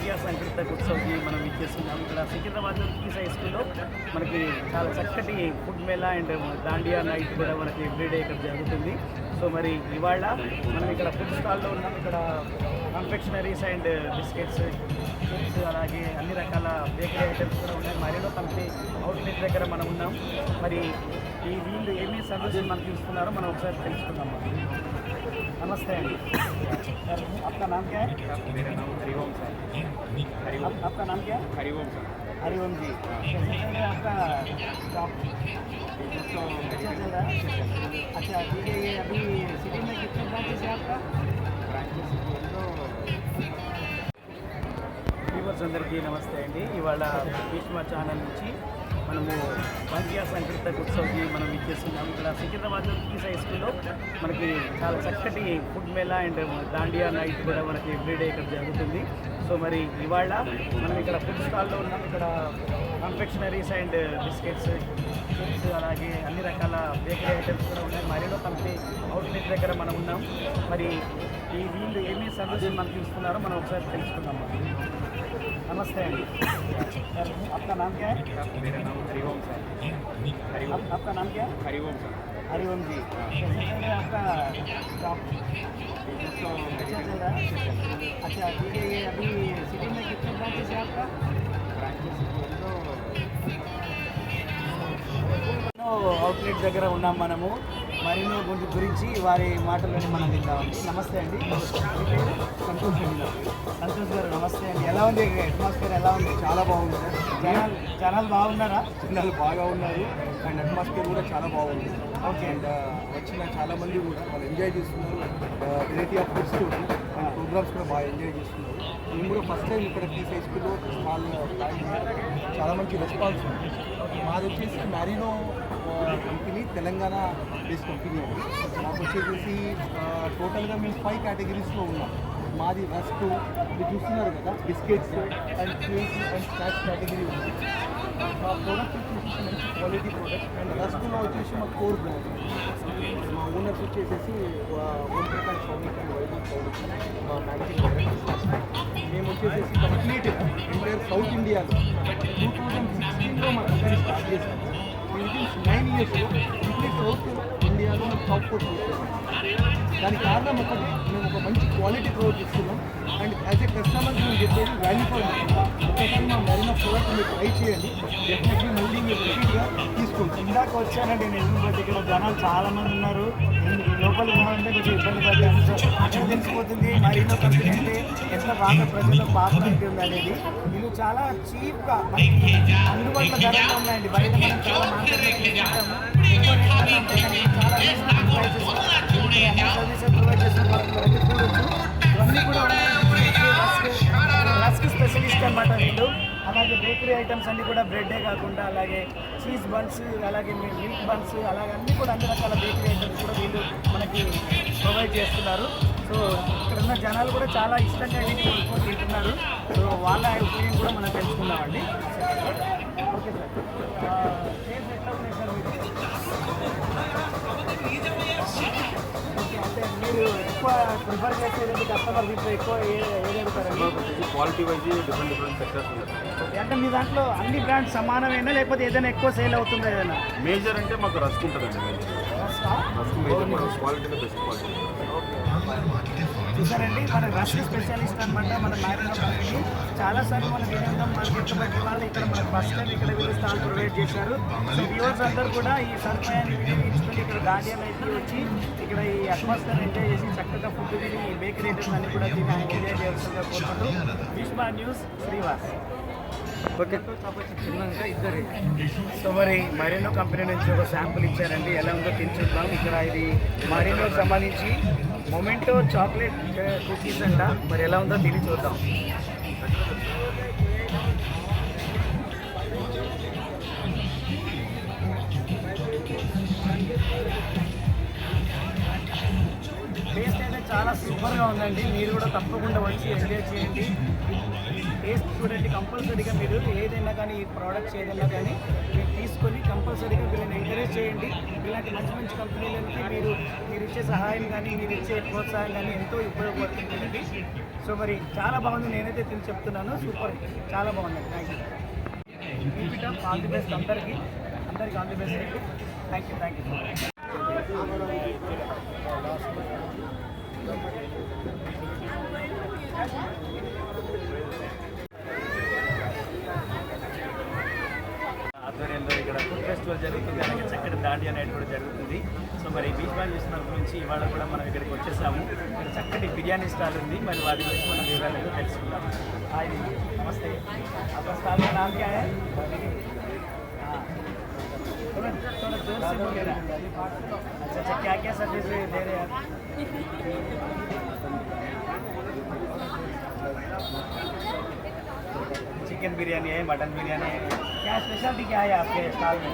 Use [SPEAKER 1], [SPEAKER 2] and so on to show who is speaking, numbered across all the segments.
[SPEAKER 1] విద్యా సంకృత ఉత్సవ్కి మనం ఇచ్చేస్తున్నాం. ఇక్కడ సికింద్రాబాద్లో పీస్ హై స్కూల్లో మనకి చాలా చక్కటి food mela and dandiya night కూడా మనకి ఎవ్రీడే ఇక్కడ జరుగుతుంది. సో మరి ఇవాళ మనం ఇక్కడ ఫుడ్ స్టాల్లో ఉన్నాం. ఇక్కడ కన్ఫెక్షనరీస్ అండ్ బిస్కెట్స్ చిప్స్ అలాగే అన్ని రకాల బేకరీ ఐటమ్స్ కూడా ఉన్నాయి. మరిలో కంపెనీ అవుట్లెట్ దగ్గర మనం ఉన్నాం. మరి ఈ వీళ్ళు ఏమేమి సర్వీసులు మనకి ఇస్తున్నారో మనం ఒకసారి తెలుసుకుందాం. नमस्ते सर आपका नाम क्या है
[SPEAKER 2] मेरा नाम हरिओम सर हरिओम
[SPEAKER 1] आप, आपका नाम क्या है
[SPEAKER 2] हरिओम सर
[SPEAKER 1] हरिओम जी कैसे चल रहा है आपका शॉप
[SPEAKER 2] तो
[SPEAKER 1] अच्छा चल रहा है अच्छा ठीक है ये अभी सिटी में कितने ब्रांचेस है आपका
[SPEAKER 2] బ్రాంచెస్
[SPEAKER 1] వ్యూవర్స్ అందరికీ నమస్తే అండి ఇవాళ భీష్మ ఛానల్ నుంచి మనము భాగ్య సంకృత ఉత్సవ్కి మనం ఇచ్చేస్తున్నాం ఇక్కడ సికింద్రాబాద్ పీస్ హై స్కూల్లో మనకి చాలా చక్కటి food mela and dandiya night కూడా మనకి ఎవ్రీడే ఇక్కడ జరుగుతుంది. సో మరి ఇవాళ మనం ఇక్కడ ఫుడ్ స్టాల్లో ఉన్నాం. ఇక్కడ కన్ఫెక్షనరీస్ అండ్ బిస్కెట్స్ చిప్స్ అలాగే అన్ని రకాల బేకరీ ఐటమ్స్ కూడా ఉన్నాయి. మరిలో కంపెనీ అవుట్లెట్ దగ్గర మనం ఉన్నాం. మరి ఈ వీళ్ళు ఏమేమి సర్వీసెస్ మనకి ఇస్తున్నారో మనం ఒకసారి తెలుసుకుందాం नमस्ते सर आपका नाम क्या है
[SPEAKER 2] मेरा नाम हरिओम सर हरिओम
[SPEAKER 1] आप, आपका नाम क्या है
[SPEAKER 2] हरिओम सर
[SPEAKER 1] हरिओम जी कैसे चल रहा है आपका शॉप
[SPEAKER 2] तो
[SPEAKER 1] अच्छा चल रहा है अच्छा ठीक है ये अभी सिटी में कितने ब्रांचेस है आपका అవుట్లెట్ దగ్గర ఉన్నాం మనము మరిన్నో గుంటి గురించి వారి మాటల్లోనే మనం విందామండి నమస్తే అండి? సంతోష్ అండి సంతోష్ గారు నమస్తే అండి ఎలా ఉంది అట్మాస్ఫియర్ ఎలా ఉంది
[SPEAKER 3] చాలా బాగుంది సార్
[SPEAKER 1] జనాలు జనాలు బాగున్నారా
[SPEAKER 3] పిల్లలు బాగా ఉన్నారు అండ్ అట్మాస్ఫియర్ కూడా చాలా బాగుంది
[SPEAKER 1] ఓకే
[SPEAKER 3] అండ్ వచ్చిన చాలా మంది కూడా వాళ్ళు ఎంజాయ్ చేస్తున్నారు variety of foods and programs కూడా బాగా ఎంజాయ్ చేస్తున్నారు మేము కూడా ఫస్ట్ టైం ఇక్కడ టీస్ హై స్కూల్లో స్టాల్ ప్లాన్ చేయడం చాలా మంచి రెస్పాన్స్ ఉంది మాది వచ్చేసి Marino company Telangana base company అండి మాకు వచ్చేసి టోటల్గా మేము ఫైవ్ కేటగిరీస్లో ఉన్నాం. మాది రస్క్ మీరు చూస్తున్నారు కదా biscuits and cakes and snacks category ఉంది. మా ప్రోడక్ట్ వచ్చేసి మంచి క్వాలిటీ ప్రోడక్ట్ అండ్ రస్క్లో వచ్చేసి మా కోర్ బ్రాండ్ మా ఓనర్స్ వచ్చేసేసి వచ్చేసి ఓంప్రకాష్ సౌమిక్ అండ్ వైభవ్ సౌమిక్ మా మ్యాగజిన్ మేము వచ్చేసేసి కంప్లీట్ ఎంటైర్ సౌత్ ఇండియాలో టూ థౌజండ్ సిక్స్టీన్లో మా కంపెనీ స్టార్ట్ చేశాము. నైన్ ఇయర్స్లో కంప్లీట్ సౌత్ ఇండియాలో మేము టాప్ ఫోర్ దానికి కారణం ఒకటి మేము ఒక మంచి క్వాలిటీ ప్రొవైడ్ ఇస్తున్నాం అండ్ యాజ్ ఎ కస్టమర్ మేము చెప్పేది వాల్యూ ఫర్ ఒకసారి మా మరిన ప్రోడక్ట్ మీరు ట్రై చేయండి డెఫినెట్లీ మళ్ళీ మీరు రిపీట్గా తీసుకోవచ్చు
[SPEAKER 1] ఇందాక వచ్చానండి నేను బట్ ఇక్కడ జనాలు చాలామంది ఉన్నారు లోపలికి ఉన్నారంటే కొంచెం ఇబ్బంది పడ్డాను సో అక్కడ తెలిసిపోతుంది మరీనో కంపెనీ అంటే ఎంత బాగా ప్రజల్లో పాపులారిటీ ఉంది అనేది వీళ్ళు చాలా చీప్గా అందుబాటులో ధరలో ఉన్నాయండి బయట మనం చాలా సర్వీసెస్ ప్రొవైడ్ చేసిన వాళ్ళు అయితే చూడొచ్చు ఇవన్నీ కూడా రస్క్ స్పెషలిస్ట్ అనమాట వీళ్ళు అలాగే బేకరీ ఐటమ్స్ అన్నీ కూడా బ్రెడ్డే కాకుండా అలాగే చీజ్ బన్స్ అలాగే మీ- మిల్క్ బన్స్ అలాగే అన్నీ కూడా అన్ని రకాల బేకరీ ఐటమ్స్ కూడా వీళ్ళు మనకి ప్రొవైడ్ చేస్తున్నారు. సో ఇక్కడ ఉన్న జనాలు కూడా చాలా ఇష్టంగా వీటిని ఎక్కువ తింటున్నారు. సో వాళ్ళ ఒపీనియన్ కూడా మనం తెలుసుకుందామండి. Okay sir. మీరు ఓకే అంటే మీరు ఎక్కువ ప్రిఫర్ చేసేది కస్టమర్ దీంట్లో ఎక్కువ ఏ ఏది
[SPEAKER 2] quality wise different different sectors ఉన్నాయి
[SPEAKER 1] ఓకే, అంటే మీ దాంట్లో అన్ని బ్రాండ్స్ సమానమేనా లేకపోతే ఏదైనా ఎక్కువ సేల్ అవుతుందా ఏదైనా?
[SPEAKER 2] మేజర్ అంటే మాకు రస్క్ ఉంటుందండి. రస్క్ మేజర్ మన క్వాలిటీలో బెస్ట్ క్వాలిటీ
[SPEAKER 1] చూసారండి మన రష్య స్పెషలిస్ట్ అనమాట మన మ్యారినో చాలా సార్లు మన వినోదం మన బట్టి వాళ్ళు ఇక్కడ మన బస్ స్టాండ్ ఇక్కడ వీళ్ళు స్టాల్ ప్రొవైడ్ చేశారు. సో వ్యూవర్స్ అందరూ కూడా ఈ సదుపాయాన్ని వినియోగించుకుని ఇక్కడ గార్డియన్ అయితే వచ్చి ఇక్కడ ఈ అట్మాస్ఫియర్ ఎంజాయ్ చేసి చక్కగా ఫుడ్ తిని బేకరీ ఐటమ్స్ అన్ని కూడా తిని ఎంజాయ్ చేయాల్సిందిగా కోరుకుంటూ. Vishma news Srivas okay. ఇద్దరు సో మరి మరీనో కంపెనీ నుంచి ఒక శాంపుల్ ఇచ్చారండి. ఎలా ఉందో తిని ఇక్కడ ఇది మరీనోకి సంబంధించి మొమెంటో చాక్లెట్ కుకీస్ అంట. మరి ఎలా ఉందో తిని చూద్దాం. టేస్ట్ అయితే చాలా చాలా సూపర్గా ఉందండి. మీరు కూడా తప్పకుండా వచ్చి ఎంజాయ్ చేయండి. టేస్ట్ చూడండి కంపల్సరీగా మీరు. ఏదైనా కానీ ఈ ప్రోడక్ట్స్ ఏదైనా కానీ మీరు తీసుకొని కంపల్సరీగా వీళ్ళని ఎంకరేజ్ చేయండి. ఇలాంటి మంచి మంచి కంపెనీలకి మీరు మీరు ఇచ్చే సహాయం కానీ మీరు ఇచ్చే ప్రోత్సాహం కానీ ఎంతో ఉపయోగపడుతుందండి. సో మరి చాలా బాగుంది. నేనైతే తిని చెప్తున్నాను. సూపర్. చాలా బాగుంది. Thank you all the best అందరికీ. అందరికీ ఆల్ ది బెస్ట్ అండి. థ్యాంక్ యూ థ్యాంక్ యూ ఆధ్వర్యంలో జరుగుతుంది అలాగే చక్కటి దాండి అనేది కూడా జరుగుతుంది సో మరి బీచ్ బాల్ చేసిన గురించి ఇవాళ కూడా మనం ఇక్కడికి వచ్చేసాము ఇక్కడ చక్కటి బిర్యానీ స్టాల్ ఉంది మరి వాటి గురించి మనం వివరాలు ఏదో తెలుసుకుందాం హాయ్ నమస్తే आपका स्टॉल का नाम क्या है हाँ। थोड़ा थोड़ा जोर से बोलिएगा अच्छा अच्छा क्या क्या सर्विस दे रहे हैं आप चिकन बिरयानी है, मटन बिरयानी है। क्या स्पेशलिटी क्या है आपके स्टॉल में?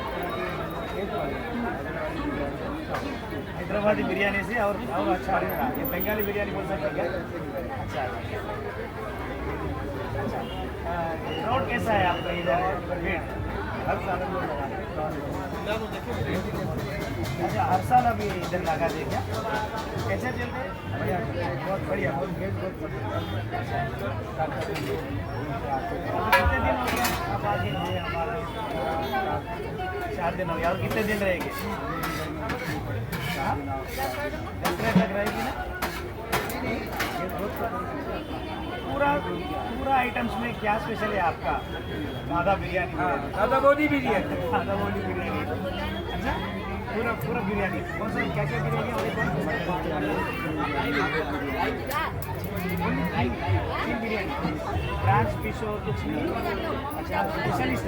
[SPEAKER 1] हैदराबादी बिरयानी से और और अच्छा रहेगा ये बंगाली बिरयानी बोल सकते हैं क्या? अच्छा अच्छा। रोड कैसा है आपका इधर? हर साल लोग हैं। अच्छा हर साल अभी इधर लगा दे क्या? कैसे चलते हैं? बढ़िया बहुत बढ़िया बहुत गेट बहुत कितने दिन हो गया आप आगे थे हमारा चार दिन हो गया और कितने दिन रहेंगे? हाँ? दस तक रहेगी ना? पूरा पूरा आइटम्स में क्या स्पेशल है आपका? दादा बिरयानी दादा बोली बिरयानी। दादा बोली बिरयानी। अच्छा? पूरा पूरा बिरयानी कौन सा क्या क्या बिरयानी है और तीन बिरयानी प्रांच फिश और कुछ नहीं अच्छा స్పెషలిస్ట్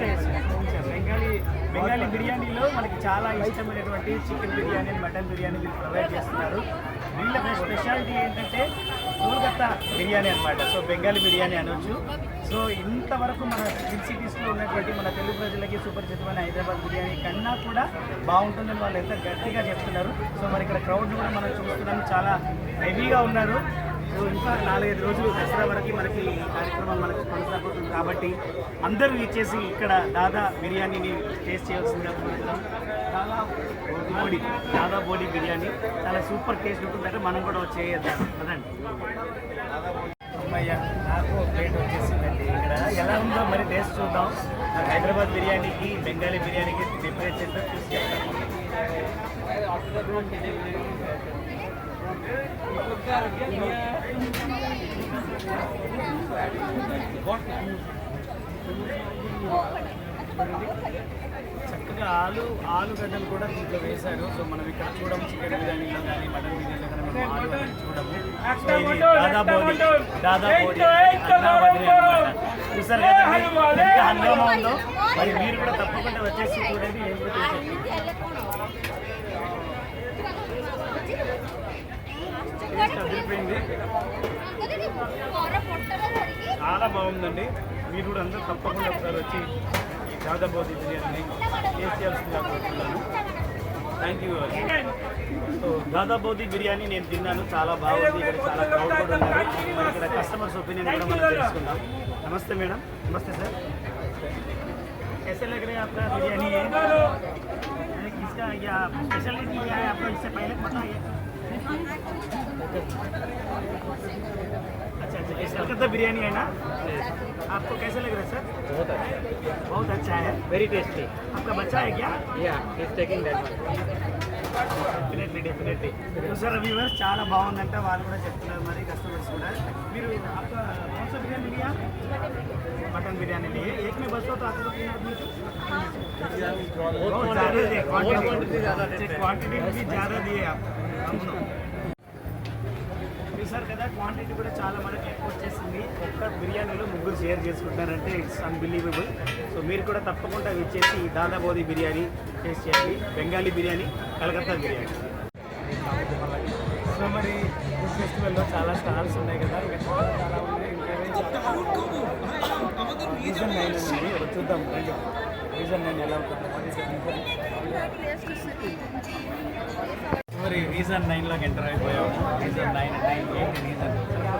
[SPEAKER 1] బెంగాలీ బెంగాలీ బిర్యానీలో మనకి చాలా ఇష్టమైనటువంటి చికెన్ బిర్యానీ మటన్ బిర్యానీ వీళ్ళు ప్రొవైడ్ చేస్తున్నారు వీళ్ళ స్పెషాలిటీ ఏంటంటే కోల్కత్తా బిర్యానీ అన్నమాట సో బెంగాలీ బిర్యానీ అనొచ్చు సో ఇంతవరకు మన హిల్ సిటీస్లో ఉన్నటువంటి మన తెలుగు ప్రజలకి సుపరిచితమైన హైదరాబాద్ బిర్యానీ కన్నా కూడా బాగుంటుందని వాళ్ళు ఎంత గట్టిగా చెప్తున్నారు. సో మరి ఇక్కడ క్రౌడ్ కూడా మనం చూస్తున్నాం. చాలా హెవీగా ఉన్నారు. సో ఇంకా నాలుగైదు రోజులు దసరా వరకు మనకి ఈ కార్యక్రమం మనకి కొనసాగుతుంది. కాబట్టి అందరూ ఇచ్చేసి ఇక్కడ దాదా బిర్యానీని టేస్ట్ చేయాల్సిందిగా కోరుతున్నాం. చాలా బోడి దాదా బోడి బిర్యానీ. చాలా సూపర్ టేస్ట్ ఉంటుందంటే మనం కూడా వచ్చేద్దాం కదండి అమ్మయ్య నాకు ప్లేట్ వచ్చేసిందండి. ఇక్కడ ఎలా ఉందో మరి టేస్ట్ చూద్దాం. నాకు హైదరాబాద్ బిర్యానీకి బెంగాలీ బిర్యానీకి డిఫరెన్స్ ఏంటో చూసి చక్కగా ఆలు ఆలుగడ్డలు కూడా దీంట్లో వేశారు. సో మనం ఇక్కడ చూడము చికెన్ బిర్యానీలో కానీ మటన్ బిర్యానీలో కానీ మనం చూడము. సో ఇది చూసారు హంగామా ఉందో? మరి మీరు కూడా తప్పకుండా వచ్చేసి చూడండి అదిరిపోయింది. చాలా బాగుందండి. మీరు కూడా అందరూ తప్పకుండా ఒకసారి వచ్చి ఈ దాదాబోది బిర్యానీని టేస్ట్ చేయాల్సిందిగా కోరుతున్నాను థ్యాంక్ యూ సో దాదాబోది బిర్యానీ నేను తిన్నాను చాలా బాగుంది ఇక్కడ చాలా క్రౌడ్ కూడా ఉన్నారు మరి ఇక్కడ కస్టమర్స్ ఒపీనియన్ కూడా మనం తెలుసుకుందాం నమస్తే మేడం నమస్తే సార్ कैसे लग रहे हैं आपका बिरयानी है अरे किसका या स्पेशलिटी क्या है आपको इससे पहले पता है अच्छा अच्छा इस कलकत्ता बिरयानी है ना आपको कैसे लग रहा है सर
[SPEAKER 4] बहुत अच्छा
[SPEAKER 1] बहुत अच्छा है
[SPEAKER 4] वेरी टेस्टी
[SPEAKER 1] आपका बच्चा है क्या
[SPEAKER 4] या is taking that
[SPEAKER 1] definitely definitely చూసారా వ్యూవర్స్ చాలా బాగుందంట వాళ్ళు కూడా చెప్తున్నారు మరి కస్టమర్స్ కూడా మీరు आपका कौन सा बिरयानी लिया मटन बिरयानी लिए एक में बस हो तो आपको तीन आदमी को बहुत ज़्यादा दिए क्वांटिटी क्वांटिटी भी ज़्यादा दिए आप చూసారు కదా క్వాంటిటీ కూడా చాలా మనకి ఎక్కువ వచ్చేసింది. ఒక్క బిర్యానీలో ముగ్గురు షేర్ చేసుకుంటారంటే ఇట్స్ అన్బిలీవబుల్ సో మీరు కూడా తప్పకుండా ఇచ్చేసి ఈ దాదాబోది బిర్యానీ టేస్ట్ చేయండి. బెంగాలీ బిర్యానీ కలకత్తా బిర్యానీ. సో మరి ఫుడ్ ఫెస్టివల్లో చాలా స్టాల్స్ ఉన్నాయి కదా. ఇంకా చాలా చాలా ఉన్నాయి. రీజన్ నైన్ ఉంది. చూద్దాం. రీజన్ నైన్ ఎలా ఉంటుంది. రీజన్ నైన్లోకి ఎంటర్ అయిపోయాము region nine nine eight region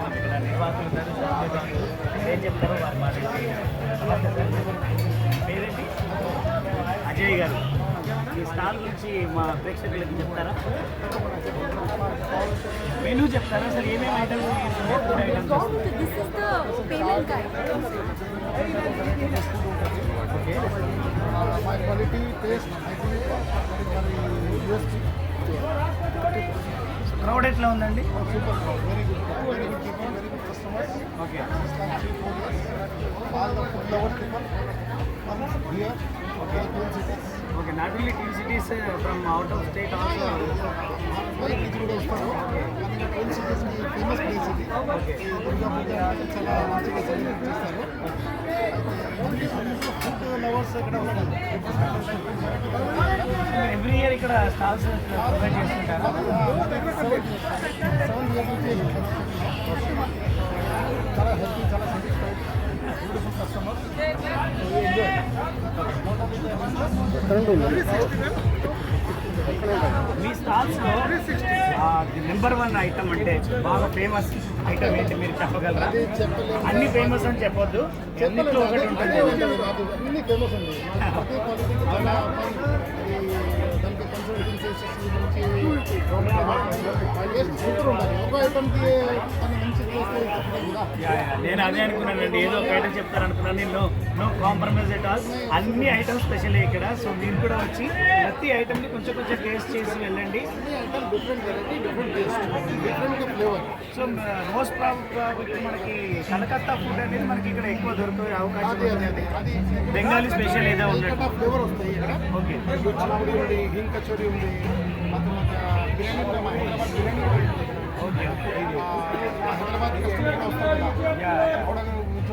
[SPEAKER 1] ఇక్కడ నిర్వాహకులు ఉన్నారు శాస్త్రి గారు ఏం చెప్తారో వారు మాట్లాడి నమస్తే సార్ పేరేంటి అజయ్ గారు ఈ స్టాల్ గురించి మా ప్రేక్షకులకి చెప్తారా మెనూ చెప్తారా సార్ ఏమేమి items food items
[SPEAKER 5] This is the payment guide.
[SPEAKER 1] Okay
[SPEAKER 3] my quality taste USP
[SPEAKER 1] crowd ఎట్లా ఉందండి? Okay not only the cities from out of
[SPEAKER 3] state also కూడా వస్తారు కానీ ట్విన్ సిటీస్ ఫేమస్ ప్లేస్ ఇది
[SPEAKER 1] ఓకే
[SPEAKER 3] ఈ దుర్గా పూజ చాలా మంచిగా సెలబ్రేట్ చేస్తారు ఓన్లీ ఫుడ్ లవర్స్ ఇక్కడ ఉంటారు
[SPEAKER 1] ఎవ్రీ ఇయర్ ఇక్కడ స్టాల్స్ ప్రొవైడ్ చేస్తుంటారు.
[SPEAKER 3] సెవెన్ ఇయర్స్ నుంచి చాలా హెల్తీ చాలా సాటిస్ఫైడ్ బ్యూటిఫుల్ కస్టమర్
[SPEAKER 1] మీ స్టాల్స్లో నెంబర్ వన్ ఐటమ్ అంటే బాగా ఫేమస్ ఐటమ్ ఏంటి మీరు చెప్పగలరా? అన్ని ఫేమస్ అని చెప్పొద్దు. అన్నిట్లో ఒకటి ఉంటుంది.
[SPEAKER 3] అన్ని ఫేమస్ ఉంది
[SPEAKER 1] నేను అదే అనుకున్నానండి ఏదో ఒక ఐటమ్ చెప్తారనుకున్నాను. నేను no no compromise at all అన్ని ఐటమ్స్ స్పెషల్ ఇక్కడ. సో మీరు కూడా వచ్చి ప్రతి ఐటమ్ని కొంచెం కొంచెం టేస్ట్ చేసి వెళ్ళండి.
[SPEAKER 3] ఐటమ్
[SPEAKER 1] సో మోస్ట్ ప్రాబ్లమ్ మనకి కలకత్తా ఫుడ్ అనేది మనకి ఇక్కడ ఎక్కువ దొరికే అవకాశం ఉంది బెంగాలీ స్పెషల్ ఏదో ఉన్నట్టు. ఓకే
[SPEAKER 3] బిర్యానీ హైదరాబాద్ బిర్యానీ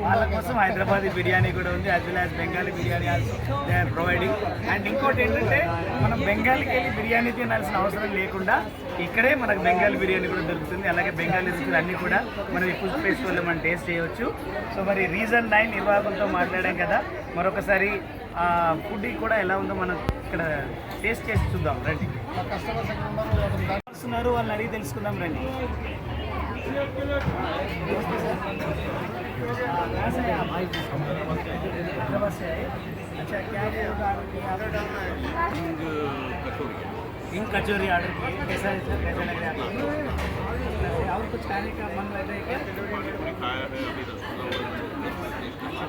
[SPEAKER 1] వాళ్ళ కోసం హైదరాబాదీ బిర్యానీ కూడా ఉంది as well as Bengali biryani also they are providing and ఇంకోటి ఏంటంటే మనం బెంగాలీకి వెళ్ళి బిర్యానీ తినాల్సిన అవసరం లేకుండా ఇక్కడే మనకు బెంగాలీ బిర్యానీ కూడా దొరుకుతుంది. అలాగే బెంగాలీ రుచులు అన్నీ కూడా మనం ఈ ఫుడ్ ఫెస్టివల్లో మనం టేస్ట్ చేయవచ్చు సో మరి రీజన్ నైన్ నిర్వాహకులతో మాట్లాడాం కదా. మరొకసారి ఫుడ్ కూడా ఎలా ఉందో మనం ఇక్కడ టేస్ట్ చేసి చూద్దాం. రండి
[SPEAKER 3] మా కస్టమర్స్ ఎక్కడ ఉన్నారు వాళ్ళని దాటి
[SPEAKER 1] వస్తున్నారు వాళ్ళని అడిగి తెలుసుకుందాం రండి नमस्ते अच्छा क्या ऑर्डर किया हिंग कचौरी ऑर्डर की कैसा है सर कैसा लग रहा है आपको और कुछ खाने का मन लग रहा है क्या अच्छा,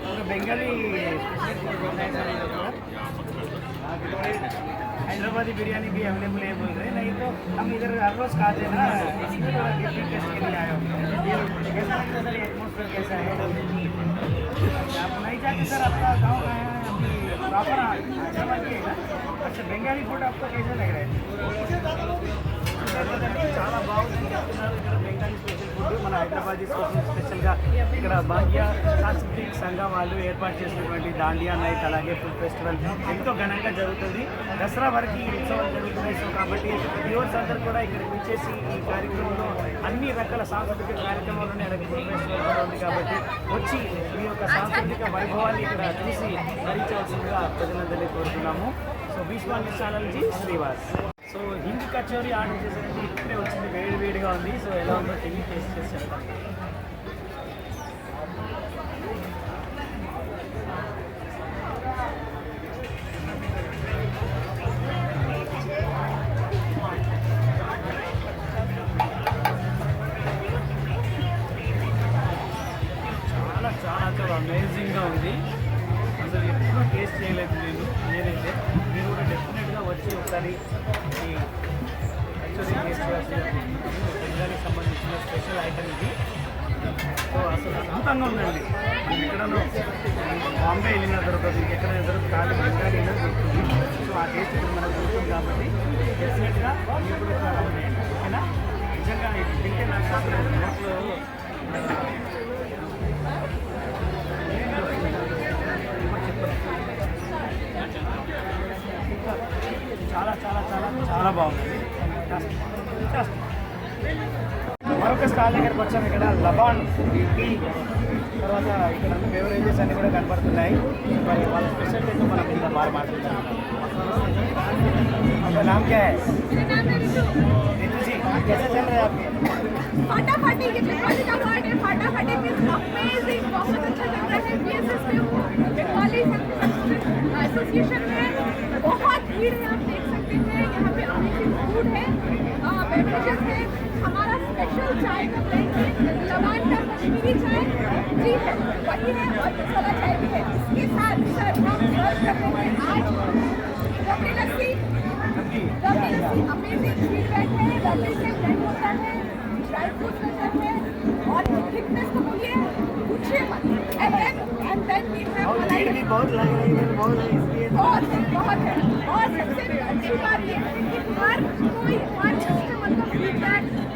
[SPEAKER 1] पूरा बंगाली हैदराबादी बिरयानी भी अवेलेबल है बोल रहे हैं नहीं तो हम इधर हर रोज खाते हैं ना इसलिए थोड़ा डिफरेंट टेस्ट के लिए आए हो ये कैसा लगता है सर एटमोसफेयर कैसा है आप नहीं जाते सर आपका गाँव कहाँ है अभी प्रॉपर हैदराबाद के है ना अच्छा बंगाली फूड आपको कैसा लग रहा है చాలా బాగుందని చెప్తున్నారు ఇక్కడ బెంగాలీ ఇప్పుడు మన హైదరాబాద్ కోసం స్పెషల్గా ఇక్కడ భాగ్య సాంస్కృతిక సంఘం వాళ్ళు ఏర్పాటు చేసినటువంటి దాండియా నైట్ అలాగే ఫుడ్ ఫెస్టివల్ ఎంతో ఘనంగా జరుగుతుంది. దసరా వరకు ఈ ఉత్సవాలు జరుగుతున్నాయి. సో కాబట్టి యువర్స్ అందరూ కూడా ఇక్కడికి వచ్చేసి ఈ కార్యక్రమంలో అన్ని రకాల సాంస్కృతిక కార్యక్రమాలు అలాగే ఫుడ్ ఫెస్టివల్ కూడా ఉంది కాబట్టి వచ్చి మీ యొక్క సాంస్కృతిక వైభవాన్ని ఇక్కడ చూసి భరించవలసిందిగా ప్రజలందరినీ కోరుతున్నాము. So Bhishma news channel G Srivas. Kachori order చేశారంటే ఇప్పుడే వచ్చింది వేడి వేడిగా ఉంది. సో ఎలా ఉందో తెలియ టేస్ట్ చేసి చెప్తాను. అద్భుతంగా ఉందండి. నేను ఎక్కడనో బాంబే వెళ్ళిన తర్వాత ఎక్కడ దొరకదు ఖాళీ బెంగాలీ సో ఆ టేస్ట్ మనకు దొరుకుతుంది కాబట్టి డెఫినెట్గా ఓకేనా? నిజంగా ఇది. తింటే నాకు నోట్లో స్టాల్ దగ్గరకు వచ్చాము ఇక్కడ లబాన్ టీ తర్వాత ఇక్కడ బెవరేజెస్ అన్ని కూడా కనపడుతున్నాయి మరి వాళ్ళ స్పెషల్ ఏంటో మనం ఇంకా బాగా మాట్లాడుతున్నాం आपका नाम क्या है नीतू जी
[SPEAKER 5] फटाफटी ये बंगाली का वर्ड है फटाफटी मीन्स अमेजिंग बहुत अच्छा चल रहा है बीएसएस में बंगाली एसोसिएशन में बहुत भीड़ है आप देख सकते हैं यहाँ पे अमेजिंग फूड है बेवरेजेस है हमारा स्पेशल चाय का कश्मीरी चाय जी है वही है और मसाला चाय भी है इसके साथ सर हम सर्व कर रहे हैं आज रबड़ी लस्सी रबड़ी लस्सी अमेजिंग फीडबैक है रबड़ी से ब्लेंड होता है ड्राई फ्रूट नज़र है और थिकनेस तो बोलिए पूछिए मत एंड
[SPEAKER 1] बहुत बहुत
[SPEAKER 5] है है है कि हर कोई हर कस्टमर का फीडबैक अमेजिंग है उनको बहुत हैप्पी है
[SPEAKER 1] कितने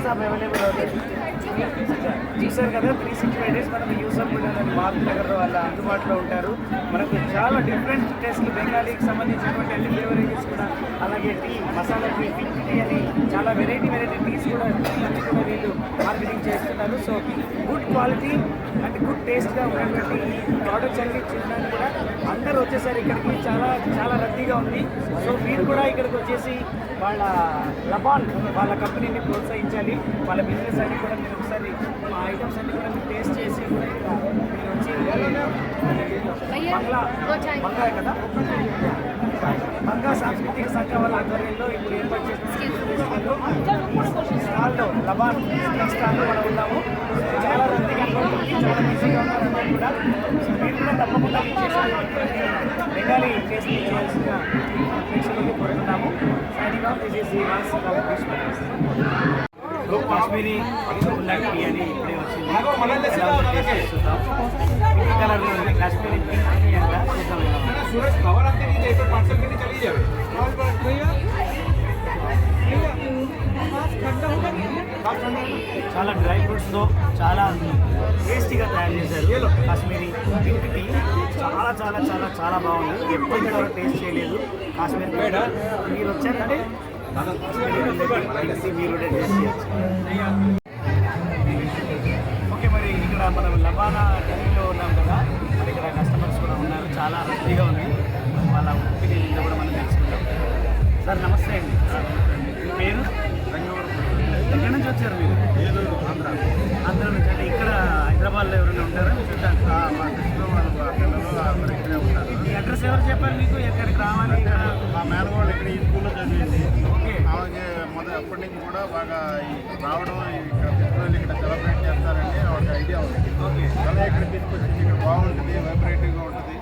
[SPEAKER 1] सब
[SPEAKER 5] अवेलेबल
[SPEAKER 1] होते हैं చూసారు కదా త్రీ సిక్స్టీ ఫైవ్ డేస్ మనకు యూస్ అనే మార్క్ వాళ్ళ అందుబాటులో ఉంటారు. మనకు చాలా డిఫరెంట్ టేస్ట్లు బెంగాలీకి సంబంధించినటువంటి అన్ని ఫ్లేవరేజెస్ కూడా అలాగే tea masala tea pink tea అని చాలా వెరైటీ వెరైటీ టీస్ కూడా కూడా వీళ్ళు మార్కెటింగ్ చేస్తున్నారు. So good quality and good టేస్ట్గా ఉన్నటువంటి ఈ ప్రోడక్ట్స్ అన్ని చూడడానికి కూడా అందరూ వచ్చేసారు. ఇక్కడికి చాలా చాలా రద్దీగా ఉంది. సో మీరు కూడా ఇక్కడికి వచ్చేసి వాళ్ళ లబాన్ వాళ్ళ కంపెనీని ప్రోత్సహించాలి. వాళ్ళ బిజినెస్ అన్ని కూడా మీరు ఒకసారి ఆ ఐటమ్స్ అన్ని కూడా మీరు టేస్ట్ చేసి కూడా మీరు వచ్చి బంగ్లా బంగ్లా కదా? బంగా సాంస్కృతిక సంఘం వాళ్ళ ఆధ్వర్యంలో ఇప్పుడు ఏర్పాటు చేసిన స్టాల్లో లబాన్ స్టాల్లో మనం ఉన్నాము. చాలా కనబడుతుంది చాలా బిజీగా ఉన్నారు. కూడా తప్పకుండా విచ్చేసి బెంగాలీ టేస్ట్ చేయాల్సిన ప్రేక్షకులకు కోరుతున్నాము signing off this is Srinivas Kashmiri ఉన్నట్టు అని ఇప్పుడే వచ్చింది పింక్ కలర్ ఉంది కాశ్మీరీ పింక్ టీ అంట చూద్దాం చాలా డ్రై ఫ్రూట్స్తో చాలా టేస్టీగా తయారు చేశారు. కాశ్మీరీ పింక్ టీ చాలా చాలా చాలా చాలా బాగుంది. ఎప్పుడు వరకు టేస్ట్ చేయలేదు. కాశ్మీర్ మీరు వచ్చారంటే మీరు కూడా టేస్ట్ చేయొచ్చు. ఓకే మరి ఇక్కడ మనం లబానా ఢిల్లీలో ఉన్నాం కదా. మరి ఇక్కడ కస్టమర్స్ కూడా ఉన్నారు. చాలా రద్దీగా ఉంది. వాళ్ళ ఒపీనియన్ కూడా మనం తెలుసుకుంటాం సార్ నమస్తే అండి. అడ్రస్ ఎవరు చెప్పారు మీకు ఎక్కడికి రావాలి
[SPEAKER 2] మా మేనవాళ్ళు ఇక్కడ ఈ స్కూల్లో చదివింది
[SPEAKER 1] ఓకే
[SPEAKER 2] ఆమెకి మొదటి అప్పటి నుంచి కూడా బాగా రావడం ఇక్కడ ఫెస్టివల్ ఇక్కడ సెలబ్రేట్ చేస్తారని ఒక ఐడియా ఉంది
[SPEAKER 1] ఓకే
[SPEAKER 2] అలా ఇక్కడ తీసుకొచ్చింది ఇక్కడ బాగుంటుంది వైబ్రేటివ్గా ఉంటుంది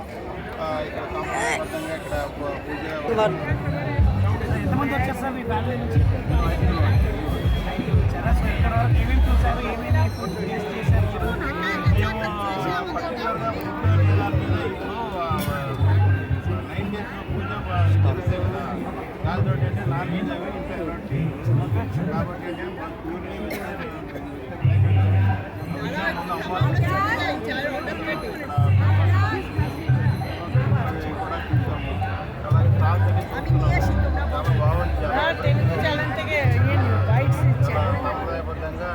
[SPEAKER 2] ఇక్కడ సాంప్రదాయబద్ధంగా ఇక్కడ పూజ
[SPEAKER 1] ఎంతమంది వచ్చారు సార్ మీ ఫ్యామిలీ నుంచి ఏమేమి చూసారు ఏమేమి ఫుడ్ టేస్ట్ చేశారు
[SPEAKER 2] మేము పర్టికులర్గా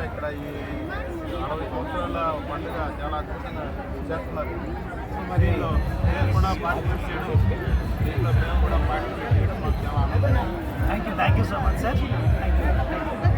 [SPEAKER 2] ఇక్కడ ఈ అరవై సంవత్సరాల పండుగ చాలా అద్భుతంగా చేస్తున్నారు మరి దీనిలో మేము కూడా పార్టిసిపేట్ చేయడం దీంట్లో మేము కూడా పార్టిసిపేట్ చేయడం మాకు చాలా ఆనందంగా ఉంది.
[SPEAKER 1] Thank you thank you so much sir thank you